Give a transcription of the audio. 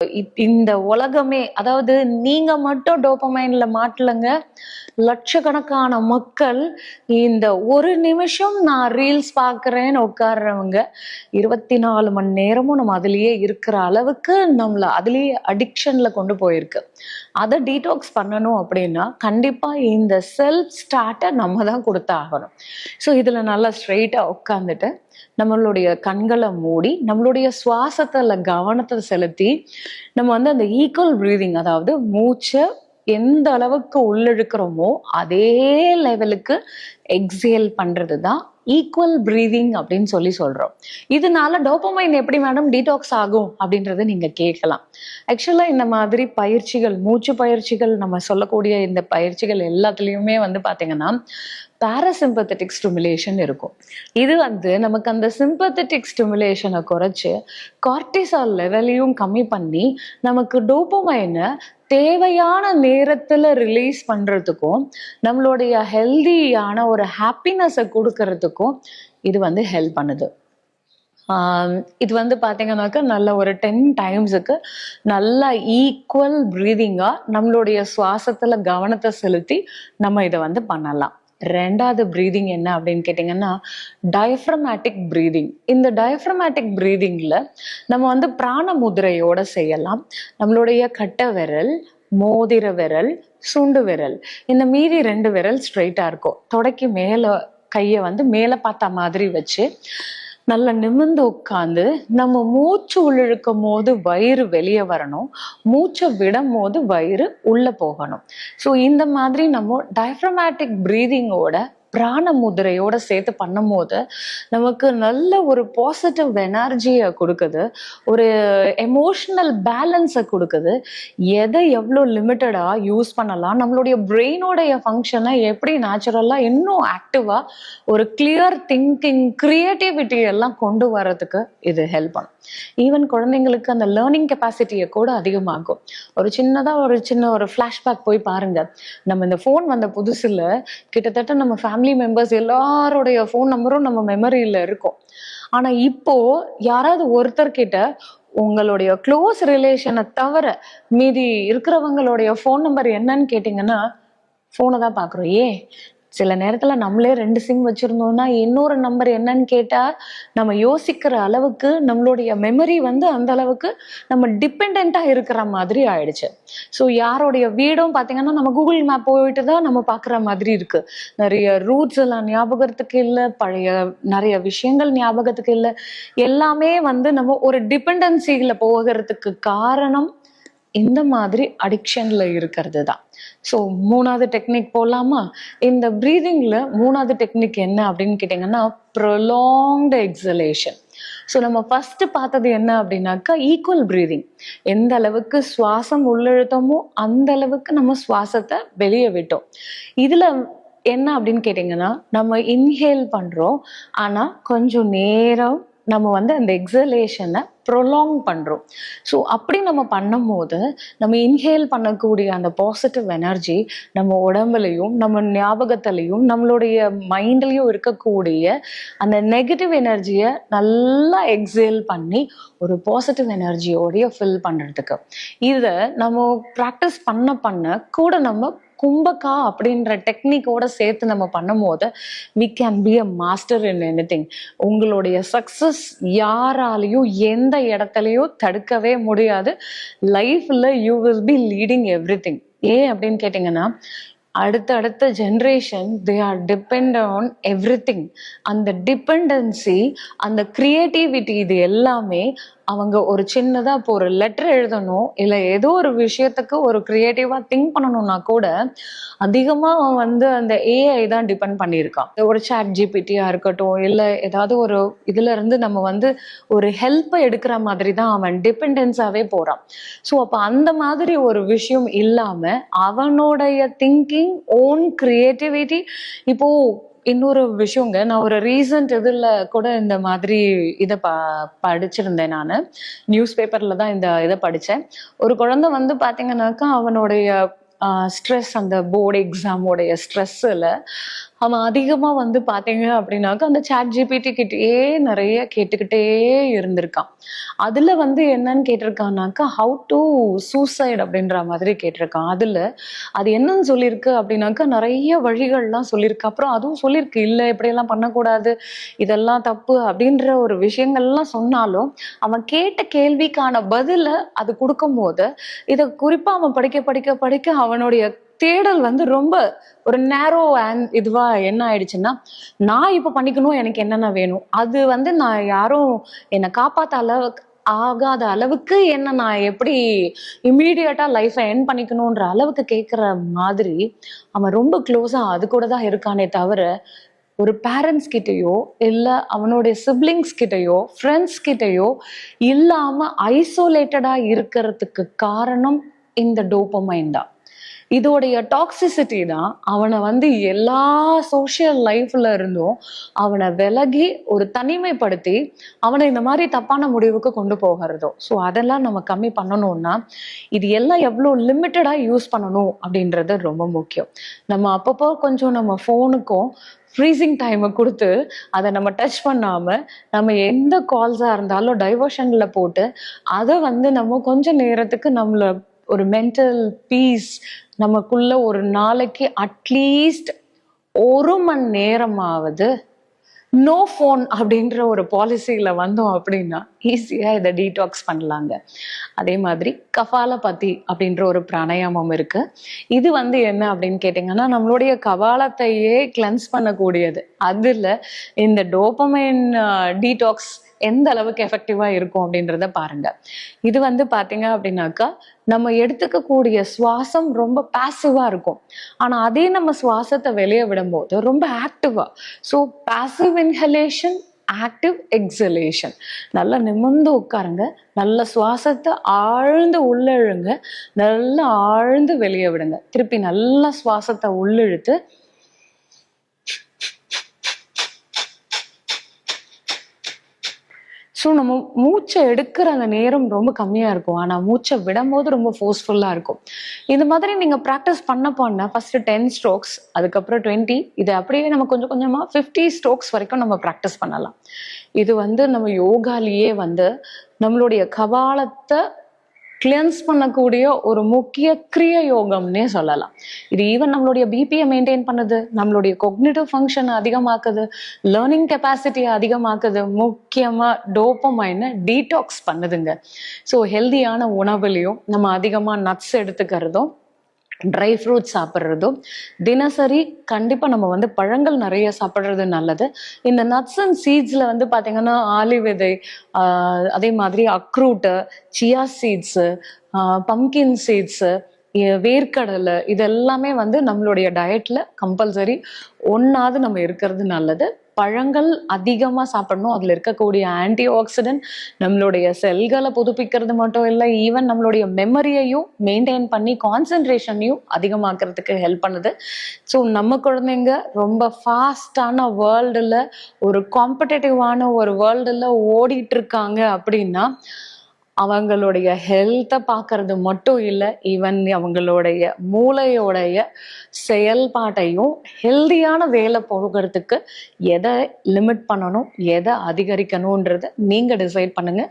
இப்- இந்த உலகமே அதாவது நீங்க மட்டும் டோபமைன்ல மாட்டலங்க. லட்சக்கணக்கான மக்கள் இந்த ஒரு நிமிஷம் நான் ரீல்ஸ் பாக்குறேன்னு உட்கார்றவங்க இருபத்தி நாலு மணி நேரமும் நம்ம அதுலயே இருக்கிற அளவுக்கு நம்மள அதுலயே அடிக்ஷன்ல கொண்டு போயிருக்கு. அதை டீடாக்ஸ் பண்ணணும் அப்படின்னா கண்டிப்பா இந்த செல்ஃப் ஸ்டார்ட்டை நம்ம தான் கொடுத்தாகணும். ஸோ இதுல நல்லா ஸ்ட்ரெயிட்டா உட்காந்துட்டு நம்மளுடைய கண்களை மூடி நம்மளுடைய சுவாசத்துல கவனத்தை செலுத்தி நம்ம வந்து அந்த ஈக்குவல் ப்ரீதிங் அதாவது மூச்சை எந்த அளவுக்கு உள்ளிழுக்கிறோமோ அதே லெவலுக்கு எக்ஸேல் பண்றது தான் ஈக்குவல் ப்ரீதிங் அப்படின்னு சொல்லி சொல்றோம். இதனால டோபமைன் எப்படி மேடம் டீடாக்ஸ் ஆகும் அப்படின்றத நீங்க கேட்கலாம். ஆக்சுவலா இந்த மாதிரி பயிற்சிகள் மூச்சு பயிற்சிகள் நம்ம சொல்லக்கூடிய இந்த பயிற்சிகள் எல்லாத்துலயுமே வந்து பார்த்தீங்கன்னா பாராசிம்பத்தட்டிக் ஸ்டிமுலேஷன் இருக்கும். இது வந்து நமக்கு அந்த சிம்பத்தட்டிக் ஸ்டிமுலேஷனை குறைச்சு கார்டிசால் லெவலையும் கம்மி பண்ணி நமக்கு டோபமைனை தேவையான நேரத்துல ரிலீஸ் பண்றதுக்கும் நம்மளுடைய ஹெல்தியான ஒரு ஹாப்பினஸை கொடுக்கறதுக்கும் இது வந்து ஹெல்ப் பண்ணுது. இது வந்து பார்த்தீங்கன்னாக்கா நல்ல ஒரு டென் டைம்ஸுக்கு நல்ல ஈக்குவல் ப்ரீதிங்காக நம்மளுடைய சுவாசத்தில் கவனத்தை செலுத்தி நம்ம இதை வந்து பண்ணலாம். ரெண்டாவது ப்ரீதிங் என்ன அப்படின்னு கேட்டிங்கன்னா டயஃப்ரமேட்டிக் ப்ரீதிங் இந்த டயஃப்ரமேட்டிக் ப்ரீதிங்கில் நம்ம வந்து பிராண முதிரையோட செய்யலாம். நம்மளுடைய கட்டை விரல் மோதிர விரல் சுண்டு விரல். இந்த மீதி ரெண்டு விரல் ஸ்ட்ரைட்டாக இருக்கும். தொடக்கி மேலே கையை வந்து மேலே பார்த்த மாதிரி வச்சு நல்லா நிமிர்ந்து உட்காந்து நம்ம மூச்சு உள்ளிழுக்கும் போது வயிறு வெளியே வரணும். மூச்சை விடும் போது வயிறு உள்ள போகணும். ஸோ இந்த மாதிரி நம்ம டயப்ரமேட்டிக் ப்ரீதிங்கோட பிராண முதிரையோட சேர்த்து பண்ணும்போது நமக்கு நல்ல ஒரு பாசிட்டிவ் எனர்ஜியை கொடுக்குது. ஒரு எமோஷனல் பேலன்ஸை கொடுக்குது. எதை எவ்வளோ லிமிட்டடாக யூஸ் பண்ணலாம்? நம்மளுடைய பிரெயினோடைய ஃபங்க்ஷனை எப்படி நேச்சுரலாக இன்னும் ஆக்டிவாக ஒரு கிளியர் திங்கிங் க்ரியேட்டிவிட்டி எல்லாம் கொண்டு வரதுக்கு இது ஹெல்ப் பண்ணும். ஈவன் குழந்தைங்களுக்கு அந்த லேர்னிங் கெப்பாசிட்டியை கூட அதிகமாகும் ஒரு சின்னதாக ஒரு சின்ன ஒரு ஃப்ளாஷ்பேக் போய் பாருங்க. நம்ம இந்த ஃபோன் வந்த புதுசுல கிட்டத்தட்ட நம்ம ஃபேமிலி ஃபேமிலி மெம்பர்ஸ் எல்லாருடைய ஃபோன் நம்பரும் நம்ம மெமரியில் இருக்கும். ஆனா இப்போ யாராவது ஒருத்தர் கிட்ட உங்களுடைய க்ளோஸ் ரிலேஷனை தவிர மீதி இருக்கிறவங்களுடைய ஃபோன் நம்பர் என்னன்னு கேட்டிங்கன்னா ஃபோனை தான் பார்க்குறோம். ஏன்? சில நேரத்துல நம்மளே ரெண்டு சிம் வச்சிருந்தோம்னா இன்னொரு நம்பர் என்னன்னு கேட்டா நம்ம யோசிக்கிற அளவுக்கு நம்மளுடைய மெமரி வந்து அந்த அளவுக்கு நம்ம டிபெண்டா இருக்கிற மாதிரி ஆயிடுச்சு. ஸோ யாருடைய வீடும் பார்த்தீங்கன்னா நம்ம கூகுள் மேப் போயிட்டு தான் நம்ம பார்க்குற மாதிரி இருக்கு. நிறைய ரூட்ஸ் எல்லாம் ஞாபகத்துக்கு இல்லை பழைய நிறைய விஷயங்கள் ஞாபகத்துக்கு இல்லை. எல்லாமே வந்து நம்ம ஒரு டிபெண்டன்சியில் போகிறதுக்கு காரணம் இந்த மாதிரி அடிக்ஷன்ல இருக்கிறது தான் ஸோ மூணாவது டெக்னிக் போகலாமா இந்த ப்ரீதிங்கில் மூணாவது டெக்னிக் என்ன அப்படின்னு கேட்டிங்கன்னா ப்ரொலாங்டு எக்ஸலேஷன் ஸோ நம்ம ஃபர்ஸ்ட் பார்த்தது என்ன அப்படின்னாக்கா ஈக்குவல் ப்ரீதிங் எந்த அளவுக்கு சுவாசம் உள்ளழுத்தமோ அந்த அளவுக்கு நம்ம சுவாசத்தை வெளியே விட்டோம். இதில் என்ன அப்படின்னு கேட்டிங்கன்னா நம்ம இன்ஹேல் பண்ணுறோம் ஆனால் கொஞ்சம் நேரம் நம்ம வந்து அந்த எக்ஸலேஷனை ப்ரொலாங் பண்ணுறோம் ஸோ அப்படி நம்ம பண்ணும்போது நம்ம இன்ஹேல் பண்ணக்கூடிய அந்த பாசிட்டிவ் எனர்ஜி நம்ம உடம்புலையும் நம்ம ஞாபகத்திலையும் நம்மளுடைய மைண்ட்லேயும் இருக்கக்கூடிய அந்த நெகட்டிவ் எனர்ஜியை நல்லா எக்ஸேல் பண்ணி ஒரு பாசிட்டிவ் எனர்ஜியோடைய ஃபில் பண்ணுறதுக்கு இதை நம்ம ப்ராக்டிஸ் பண்ண பண்ண கூட நம்ம கும்பக்கா அப்படின்ற டெக்னிக்கோட சேர்த்து நம்ம பண்ணும்போது we can be a master in any உங்களுடைய சக்ஸஸ் யாராலையும் எந்த இடத்துலையும் தடுக்கவே முடியாது. லைஃப்ல you will be leading everything ஏன் அப்படின்னு கேட்டிங்கன்னா அடுத்த அடுத்த generation they are depend on everything அந்த டிபெண்டன்சி அந்த கிரியேட்டிவிட்டி இது எல்லாமே அவங்க ஒரு சின்னதா இப்போ ஒரு லெட்டர் எழுதணும் இல்லை ஏதோ ஒரு விஷயத்துக்கு ஒரு கிரியேட்டிவா திங்க் பண்ணணும்னா கூட அதிகமா அவன் வந்து அந்த ஏஐ தான் டிபெண்ட் பண்ணியிருக்கான். ஒரு சாட் ஜிபிடியா இருக்கட்டும் இல்லை ஏதாவது ஒரு இதுல இருந்து நம்ம வந்து ஒரு ஹெல்ப்பை எடுக்கிற மாதிரி தான் அவன் டிபெண்டன்ஸாவே போறான். ஸோ அப்போ அந்த மாதிரி ஒரு விஷயம் இல்லாம அவனுடைய திங்கிங் ஓன் கிரியேட்டிவிட்டி இப்போ இன்னொரு விஷயங்க நான் ஒரு ரீசன்ட் இதில் கூட இந்த மாதிரி இதை ப படிச்சிருந்தேன் நான். நியூஸ் பேப்பரில் தான் இந்த இதை படித்தேன் ஒரு குழந்தை வந்து பார்த்தீங்கன்னாக்கா அவனுடைய ஸ்ட்ரெஸ் அந்த போர்டு எக்ஸாமோடைய ஸ்ட்ரெஸ்ஸில் அவன் அதிகமாக வந்து பார்த்தீங்க அப்படின்னாக்கா அந்த சாட் ஜிபிடி கிட்டேயே நிறைய கேட்டுக்கிட்டே இருந்திருக்கான். அதில் வந்து என்னன்னு கேட்டிருக்கான்னாக்கா ஹவு டு சூசைட் அப்படின்ற மாதிரி கேட்டிருக்கான். அதில் அது என்னன்னு சொல்லியிருக்கு அப்படின்னாக்கா நிறைய வழிகள்லாம் சொல்லியிருக்கு. அப்புறம் அதுவும் சொல்லியிருக்கு இல்லை இப்படியெல்லாம் பண்ணக்கூடாது இதெல்லாம் தப்பு அப்படின்ற ஒரு விஷயங்கள்லாம் சொன்னாலும் அவன் கேட்ட கேள்விக்கான பதிலை அது கொடுக்கும்போது இதை குறிப்பாக அவன் படிக்க படிக்க படிக்க அவனுடைய தேடல் வந்து ரொம்ப ஒரு நேரோ அண்ட் இதுவா என்ன ஆயிடுச்சுன்னா நான் இப்ப பண்ணிக்கணும் எனக்கு என்னென்ன வேணும்? அது வந்து நான் யாரும் என்னை காப்பாத்த அளவுக்கு ஆகாத அளவுக்கு என்ன நான் எப்படி இம்மீடியட்டா லைஃப்பை என் பண்ணிக்கணுன்ற அளவுக்கு கேட்குற மாதிரி அவன் ரொம்ப க்ளோஸா அது கூட தான் இருக்கானே தவிர ஒரு பேரண்ட்ஸ் கிட்டேயோ இல்லை அவனுடைய சிப்ளிங்ஸ் கிட்டேயோ ஃப்ரெண்ட்ஸ் கிட்டேயோ இல்லாமல் ஐசோலேட்டடாக இருக்கிறதுக்கு காரணம் இந்த டோப்பமைன் தான். இதோடைய டாக்ஸிசிட்டி தான் அவனை வந்து எல்லா சோஷியல் லைஃப்ல இருந்தும் அவனை விலகி ஒரு தனிமைப்படுத்தி அவனை இந்த மாதிரி தப்பான முடிவுக்கு கொண்டு போகிறதோ. ஸோ அதெல்லாம் நம்ம கம்மி பண்ணணும்னா இது எல்லாம் எவ்வளோ லிமிட்டடாக யூஸ் பண்ணணும் அப்படின்றது ரொம்ப முக்கியம். நம்ம அப்பப்போ கொஞ்சம் நம்ம ஃபோனுக்கும் ஃப்ரீசிங் டைமை கொடுத்து அதை நம்ம டச் பண்ணாம நம்ம எந்த கால்ஸாக இருந்தாலும் டைவர்ஷன்ல போட்டு அதை வந்து நம்ம கொஞ்சம் நேரத்துக்கு நம்மளை ஒரு மென்டல் பீஸ் நமக்குள்ள ஒரு நாளைக்கு அட்லீஸ்ட் ஒரு மணி நேரமாவது நோ ஃபோன் அப்படின்ற ஒரு பாலிசியில் வந்தோம் அப்படின்னா ஈஸியாக இதை டீடாக்ஸ் பண்ணலாங்க. அதே மாதிரி கபாலபதி அப்படின்ற ஒரு பிராணாயாமம் இருக்கு. இது வந்து என்ன அப்படின்னு கேட்டிங்கன்னா நம்மளுடைய கபாலத்தையே கிளென்ஸ் பண்ணக்கூடியது. அதில் இந்த டோப்பமைன் டீடாக்ஸ் எந்த அளவுக்கு எஃபெக்டிவாக இருக்கும் அப்படின்றத பாருங்க. இது வந்து பார்த்தீங்க அப்படின்னாக்கா நம்ம எடுத்துக்கக்கூடிய சுவாசம் ரொம்ப பாசிவாக இருக்கும். ஆனால் அதே நம்ம சுவாசத்தை வெளியே விடும்போது ரொம்ப ஆக்டிவாக so passive inhalation active exhalation நல்லா நிமிர்ந்து உட்காருங்க. நல்ல சுவாசத்தை ஆழ்ந்து உள்ளழுங்க. நல்லா ஆழ்ந்து வெளியே விடுங்க. திருப்பி நல்லா சுவாசத்தை உள்ளிழுத்து ஸோ நம்ம மூச்சை எடுக்கிற அந்த நேரம் ரொம்ப கம்மியாக இருக்கும். ஆனால் மூச்சை விடும்போது ரொம்ப ஃபோர்ஸ்ஃபுல்லாக இருக்கும். இந்த மாதிரி நீங்கள் ப்ராக்டிஸ் பண்ண பண்ண ஃபஸ்ட்டு டென் ஸ்ட்ரோக்ஸ் அதுக்கப்புறம் டுவெண்ட்டி இது அப்படியே நம்ம கொஞ்சம் கொஞ்சமாக ஃபிஃப்டி ஸ்ட்ரோக்ஸ் வரைக்கும் நம்ம ப்ராக்டிஸ் பண்ணலாம். இது வந்து நம்ம யோகாலேயே வந்து நம்மளுடைய கபாலத்தை கிளென்ஸ் பண்ணக்கூடிய ஒரு முக்கிய கிரிய யோகம்னே சொல்லலாம். இது ஈவன் நம்மளுடைய பிபியை மெயின்டைன் பண்ணுது நம்மளுடைய கொக்னிட்டிவ் ஃபங்க்ஷன் அதிகமாக்குது லேர்னிங் கெப்பாசிட்டியை அதிகமாக்குது முக்கியமாக டோப்பமைனை டீடாக்ஸ் பண்ணுதுங்க. ஸோ ஹெல்தியான உணவுலையும் நம்ம அதிகமாக நட்ஸ் எடுத்துக்கிறதும் ட்ரை ஃப்ரூட்ஸ் சாப்பிட்றதும் தினசரி கண்டிப்பாக நம்ம வந்து பழங்கள் நிறைய சாப்பிட்றது நல்லது. இந்த நட்ஸ் அண்ட் சீட்ஸில் வந்து பார்த்தீங்கன்னா ஆலி விதை அதே மாதிரி அக்ரூட்டு சியா சீட்ஸு பம்கின் சீட்ஸு வேர்க்கடலை இதெல்லாமே வந்து நம்மளுடைய டயட்டில் கம்பல்சரி ஒன்றாவது நம்ம இருக்கிறது நல்லது. பழங்கள் அதிகமாக சாப்பிடணும். அதில் இருக்கக்கூடிய ஆன்டி ஆக்சிடென்ட் நம்மளுடைய செல்களை புதுப்பிக்கிறது மட்டும் இல்லை ஈவன் நம்மளுடைய மெமரியையும் மெயின்டைன் பண்ணி கான்சென்ட்ரேஷனையும் அதிகமாக்குறதுக்கு ஹெல்ப் பண்ணுது. ஸோ நம்ம குழந்தைங்க ரொம்ப ஃபாஸ்டான வேர்ல்டில் ஒரு காம்படேட்டிவான ஒரு வேர்ல்டில் ஓடிட்டு இருக்காங்க அப்படின்னா அவங்களுடைய ஹெல்த்தை பார்க்கறது மட்டும் இல்லை ஈவன் அவங்களுடைய மூளையோடைய செயல்பாட்டையும் ஹெல்தியான வேலை போகிறதுக்கு எதை லிமிட் பண்ணணும் எதை அதிகரிக்கணுன்றதை நீங்கள் டிசைட் பண்ணுங்க.